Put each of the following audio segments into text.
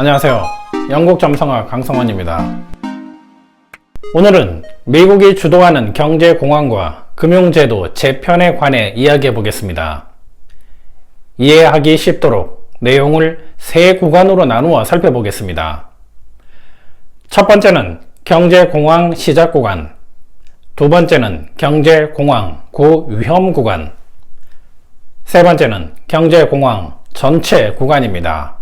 안녕하세요. 영국 점성아 강성원입니다. 오늘은 미국이 주도하는 경제 공황과 금융제도 재편에 관해 이야기해 보겠습니다. 이해하기 쉽도록 내용을 세 구간으로 나누어 살펴보겠습니다. 첫 번째는 경제 공황 시작 구간, 두 번째는 경제 공황 고위험 구간, 세 번째는 경제 공황 전체 구간입니다.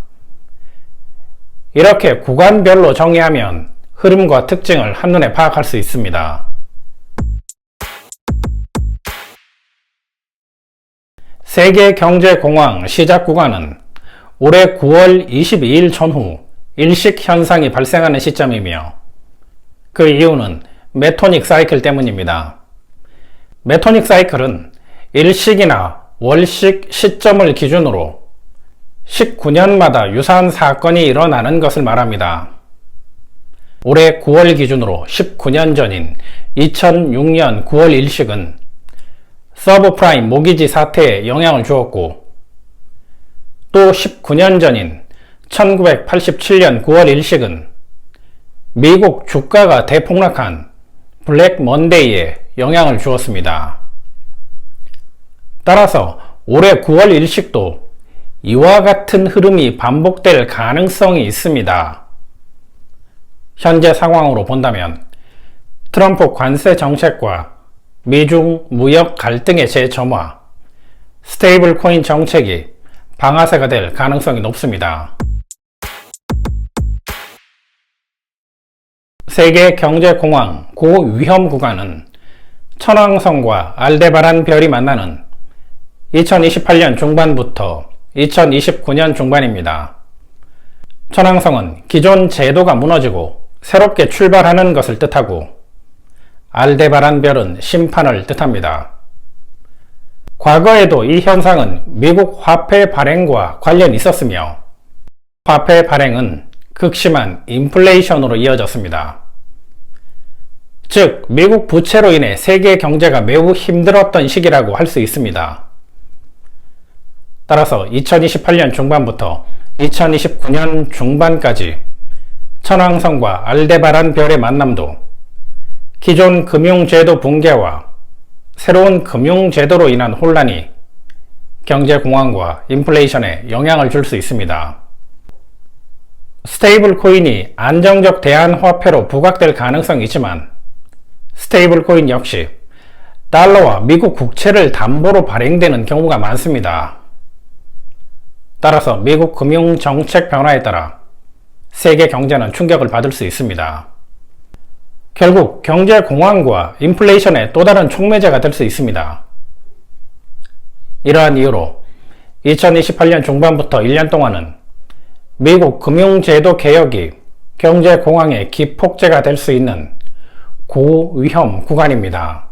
이렇게 구간별로 정의하면 흐름과 특징을 한눈에 파악할 수 있습니다. 세계 경제 공황 시작 구간은 올해 9월 22일 전후 일식 현상이 발생하는 시점이며 그 이유는 메토닉 사이클 때문입니다. 메토닉 사이클은 일식이나 월식 시점을 기준으로 19년마다 유사한 사건이 일어나는 것을 말합니다. 올해 9월 기준으로 19년 전인 2006년 9월 일식은 서브프라임 모기지 사태에 영향을 주었고 또 19년 전인 1987년 9월 일식은 미국 주가가 대폭락한 블랙 먼데이에 영향을 주었습니다. 따라서 올해 9월 일식도 이와 같은 흐름이 반복될 가능성이 있습니다. 현재 상황으로 본다면 트럼프 관세 정책과 미중 무역 갈등의 재점화, 스테이블 코인 정책이 방아쇠가 될 가능성이 높습니다. 세계 경제 공황 고위험 구간은 천왕성과 알데바란 별이 만나는 2028년 중반부터 2029년 중반입니다. 천왕성은 기존 제도가 무너지고 새롭게 출발하는 것을 뜻하고 알데바란 별은 심판을 뜻합니다. 과거에도 이 현상은 미국 화폐 발행과 관련이 있었으며 화폐 발행은 극심한 인플레이션으로 이어졌습니다. 즉, 미국 부채로 인해 세계 경제가 매우 힘들었던 시기라고 할 수 있습니다. 따라서 2028년 중반부터 2029년 중반까지 천왕성과 알데바란 별의 만남도 기존 금융제도 붕괴와 새로운 금융제도로 인한 혼란이 경제공황과 인플레이션에 영향을 줄 수 있습니다. 스테이블 코인이 안정적 대안화폐로 부각될 가능성이 있지만 스테이블 코인 역시 달러와 미국 국채를 담보로 발행되는 경우가 많습니다. 따라서 미국 금융 정책 변화에 따라 세계 경제는 충격을 받을 수 있습니다. 결국 경제 공황과 인플레이션의 또 다른 촉매제가 될 수 있습니다. 이러한 이유로 2028년 중반부터 1년 동안은 미국 금융제도 개혁이 경제 공황의 기폭제가 될 수 있는 고위험 구간입니다.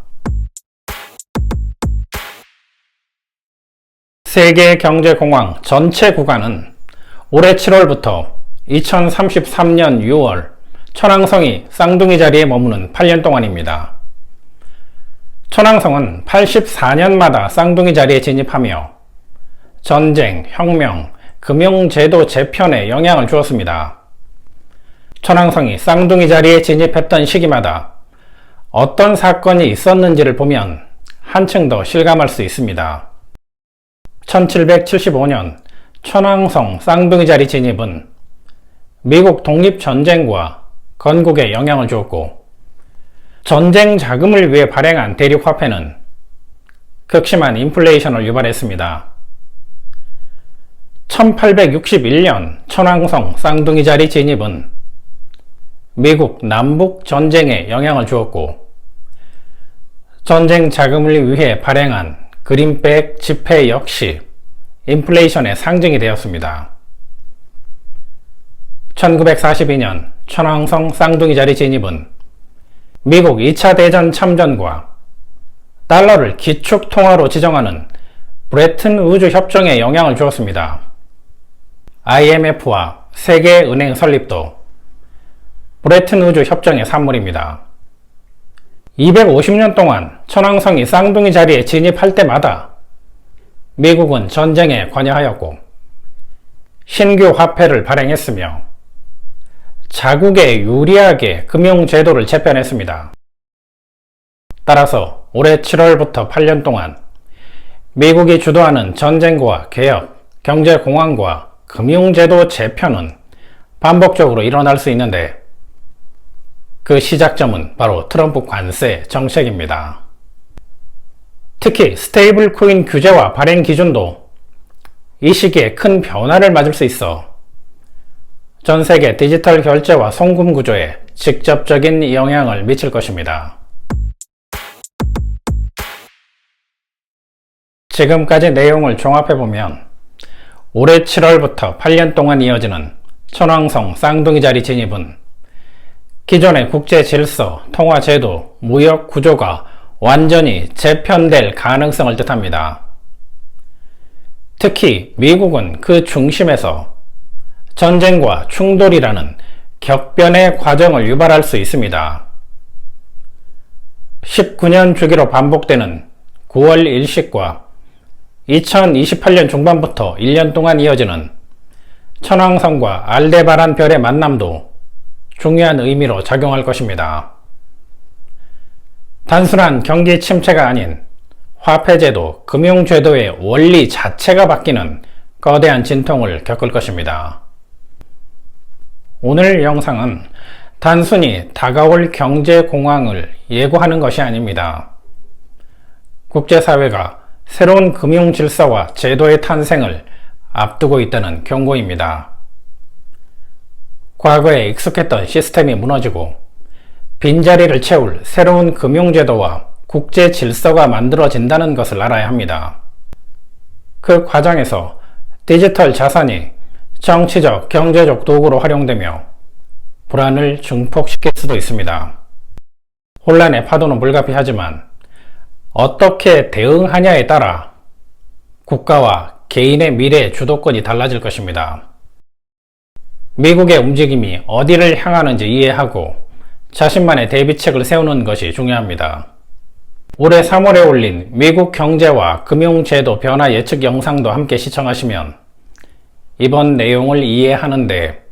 세계 경제 공황 전체 구간은 올해 7월부터 2033년 6월 천왕성이 쌍둥이 자리에 머무는 8년 동안입니다. 천왕성은 84년마다 쌍둥이 자리에 진입하며 전쟁, 혁명, 금융제도 재편에 영향을 주었습니다. 천왕성이 쌍둥이 자리에 진입했던 시기마다 어떤 사건이 있었는지를 보면 한층 더 실감할 수 있습니다. 1775년 천왕성 쌍둥이 자리 진입은 미국 독립전쟁과 건국에 영향을 주었고 전쟁 자금을 위해 발행한 대륙 화폐는 극심한 인플레이션을 유발했습니다. 1861년 천왕성 쌍둥이 자리 진입은 미국 남북 전쟁에 영향을 주었고 전쟁 자금을 위해 발행한 그린백 지폐 역시 인플레이션의 상징이 되었습니다. 1942년 천왕성 쌍둥이 자리 진입은 미국 2차 대전 참전과 달러를 기축 통화로 지정하는 브레튼 우주 협정에 영향을 주었습니다. IMF와 세계은행 설립도 브레튼 우주 협정의 산물입니다. 250년 동안 천왕성이 쌍둥이 자리에 진입할 때마다 미국은 전쟁에 관여하였고 신규 화폐를 발행했으며 자국에 유리하게 금융제도를 재편했습니다. 따라서 올해 7월부터 8년 동안 미국이 주도하는 전쟁과 개혁, 경제공황과 금융제도 재편은 반복적으로 일어날 수 있는데 그 시작점은 바로 트럼프 관세 정책입니다. 특히 스테이블 코인 규제와 발행 기준도 이 시기에 큰 변화를 맞을 수 있어 전 세계 디지털 결제와 송금 구조에 직접적인 영향을 미칠 것입니다. 지금까지 내용을 종합해보면 올해 7월부터 8년 동안 이어지는 천왕성 쌍둥이 자리 진입은 기존의 국제 질서, 통화 제도, 무역 구조가 완전히 재편될 가능성을 뜻합니다. 특히 미국은 그 중심에서 전쟁과 충돌이라는 격변의 과정을 유발할 수 있습니다. 19년 주기로 반복되는 9월 일식과 2028년 중반부터 1년 동안 이어지는 천왕성과 알데바란 별의 만남도 중요한 의미로 작용할 것입니다. 단순한 경기 침체가 아닌 화폐제도, 금융제도의 원리 자체가 바뀌는 거대한 진통을 겪을 것입니다. 오늘 영상은 단순히 다가올 경제 공황을 예고하는 것이 아닙니다. 국제사회가 새로운 금융 질서와 제도의 탄생을 앞두고 있다는 경고입니다. 과거에 익숙했던 시스템이 무너지고 빈자리를 채울 새로운 금융제도와 국제 질서가 만들어진다는 것을 알아야 합니다. 그 과정에서 디지털 자산이 정치적, 경제적 도구로 활용되며 불안을 증폭시킬 수도 있습니다. 혼란의 파도는 불가피하지만 어떻게 대응하냐에 따라 국가와 개인의 미래 주도권이 달라질 것입니다. 미국의 움직임이 어디를 향하는지 이해하고 자신만의 대비책을 세우는 것이 중요합니다. 올해 3월에 올린 미국 경제와 금융제도 변화 예측 영상도 함께 시청하시면 이번 내용을 이해하는데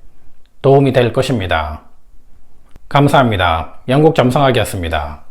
도움이 될 것입니다. 감사합니다. 영국 점성학이었습니다.